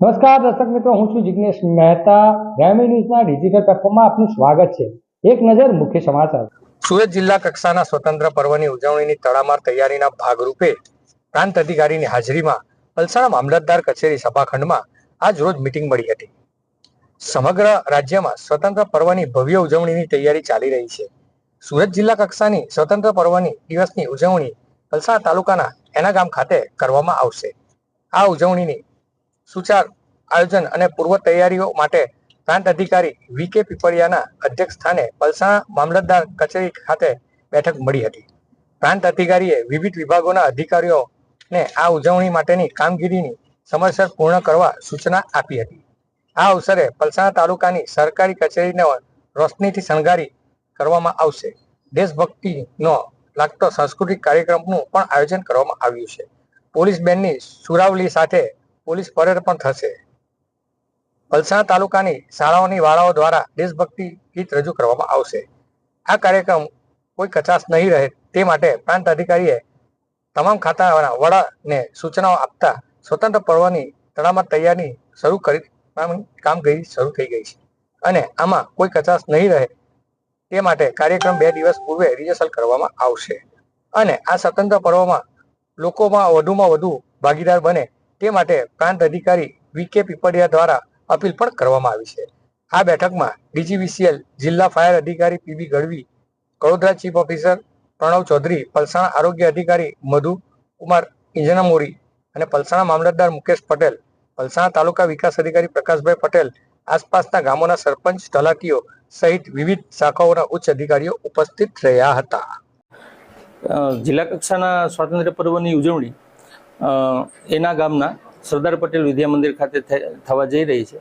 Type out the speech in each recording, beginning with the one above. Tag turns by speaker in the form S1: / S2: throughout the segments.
S1: નમસ્કાર દર્શક મિત્રો, હું છું જિગ્નેશ મહેતા. ગ્રામી ન્યૂઝના ડિજિટલ પ્લેટફોર્મમાં આપનું સ્વાગત છે. એક નજર મુખ્ય સમાચાર.
S2: સુરત જિલ્લા કક્ષાના સ્વતંત્ર પર્વની ઉજવણીની તડામાર તૈયારીના ભાગરૂપે પ્રાંત અધિકારીની હાજરીમાં પલસાણા મામલતદાર કચેરી સભાખંડમાં આજ રોજ મિટિંગ મળી હતી. સમગ્ર રાજ્યમાં સ્વતંત્ર પર્વની ભવ્ય ઉજવણીની તૈયારી ચાલી રહી છે. સુરત જિલ્લા કક્ષાની સ્વતંત્ર પર્વની દિવસની ઉજવણી પલસાણા તાલુકાના એના ગામ ખાતે કરવામાં આવશે. આ ઉજવણીની સુચાર આયોજન અને પૂર્વ તૈયારીઓ માટે પ્રાંત અધિકારી વી કે પીપળિયાના અધ્યક્ષ સ્થાને પલસાણા મામલતદાર કચેરી ખાતે બેઠક મળી હતી. પ્રાંત અધિકારીએ વિવિધ વિભાગોના અધિકારીઓને આ ઉજવણી માટેની કામગીરીની સમયસર પૂર્ણ કરવા સૂચના આપી હતી. આ અવસરે પલસાણા તાલુકાની સરકારી કચેરીને રોશનીથી શણગારી કરવામાં આવશે. દેશભક્તિનો લાગતો સાંસ્કૃતિક કાર્યક્રમનું પણ આયોજન કરવામાં આવ્યું છે. પોલીસ બેન્ડની સુરાવલી સાથે પોલીસ પરેડ પણ થશે. પલસાણા તાલુકાની શાળાઓની વાળાઓ દ્વારા દેશભક્તિ ગીત રજૂ કરવામાં આવશે. આ કાર્યક્રમ કોઈ કચાશ નહીં રહે તે માટે પ્રાંત અધિકારીએ તમામ ખાતાના વડાને સૂચનાઓ આપતા સ્વતંત્ર પર્વની તળામાં તૈયારી શરૂ કરી કામગીરી શરૂ થઈ ગઈ છે. અને આમાં કોઈ કચાશ નહીં રહે તે માટે કાર્યક્રમ બે દિવસ પૂર્વે રિહર્સલ કરવામાં આવશે. અને આ સ્વતંત્ર પર્વમાં લોકોમાં વધુમાં વધુ ભાગીદાર બને તે માટે પ્રાંત અધિકારી વી કે પીપળિયા દ્વારા અપીલ પણ કરવામાં આવી છે. આ બેઠકમાં ડીજીવીસીએલ જિલ્લા ફાયર અધિકારી PB Gadhvi, Kadodara chief officer Pranav Chaudhari, Palsana આરોગ્ય અધિકારી મધુ કુમાર ઇંજનામોરી અને પલસાણા મામલતદાર મુકેશ પટેલ, પલસાણા તાલુકા વિકાસ અધિકારી પ્રકાશભાઈ પટેલ, આસપાસના ગામોના સરપંચ, તલાટીઓ સહિત વિવિધ શાખાઓના ઉચ્ચ અધિકારીઓ ઉપસ્થિત રહ્યા હતા.
S3: જિલ્લા કક્ષાના સ્વાતંત્ર્ય પર્વની ઉજવણી એના ગામના સરદાર પટેલ વિદ્યા મંદિર ખાતે થવા જઈ રહી છે.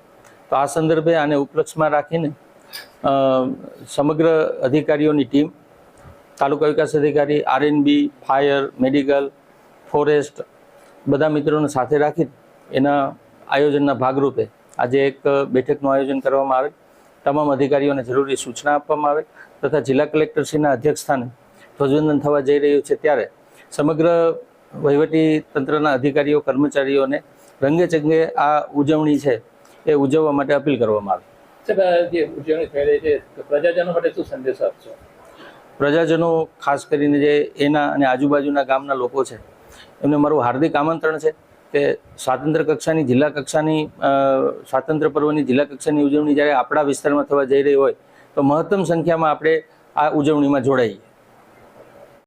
S3: તો આ સંદર્ભે આને ઉપલક્ષમાં રાખીને સમગ્ર અધિકારીઓની ટીમ, તાલુકા વિકાસ અધિકારી આરએનબી ફાયર, મેડિકલ, ફોરેસ્ટ, બધા મિત્રોને સાથે રાખી એના આયોજનના ભાગરૂપે આજે એક બેઠકનું આયોજન કરવામાં આવે. તમામ અધિકારીઓને જરૂરી સૂચના આપવામાં આવે તથા જિલ્લા કલેક્ટરશ્રીના અધ્યક્ષ સ્થાને ધ્વજવંદન થવા જઈ રહ્યું છે ત્યારે સમગ્ર વહીવટી તંત્રના અધિકારીઓ કર્મચારીઓને રંગે ચંગે આ ઉજવણી છે એ ઉજવવા માટે અપીલ કરવામાં આવી.
S4: સાહેબ જે ઉજવણી થઈ છે તો પ્રજાજનો માટે શું સંદેશો આપશો?
S3: પ્રજાજનો ખાસ કરીને જે એના અને આજુબાજુના ગામના લોકો છે એમને મારું હાર્દિક આમંત્રણ છે કે સ્વાતંત્ર્ય કક્ષાની જિલ્લા કક્ષાની સ્વાતંત્ર્ય પર્વની જિલ્લા કક્ષાની ઉજવણી જ્યારે આપણા વિસ્તારમાં થવા જઈ રહી હોય તો મહત્તમ સંખ્યામાં આપણે આ ઉજવણીમાં જોડાઈએ.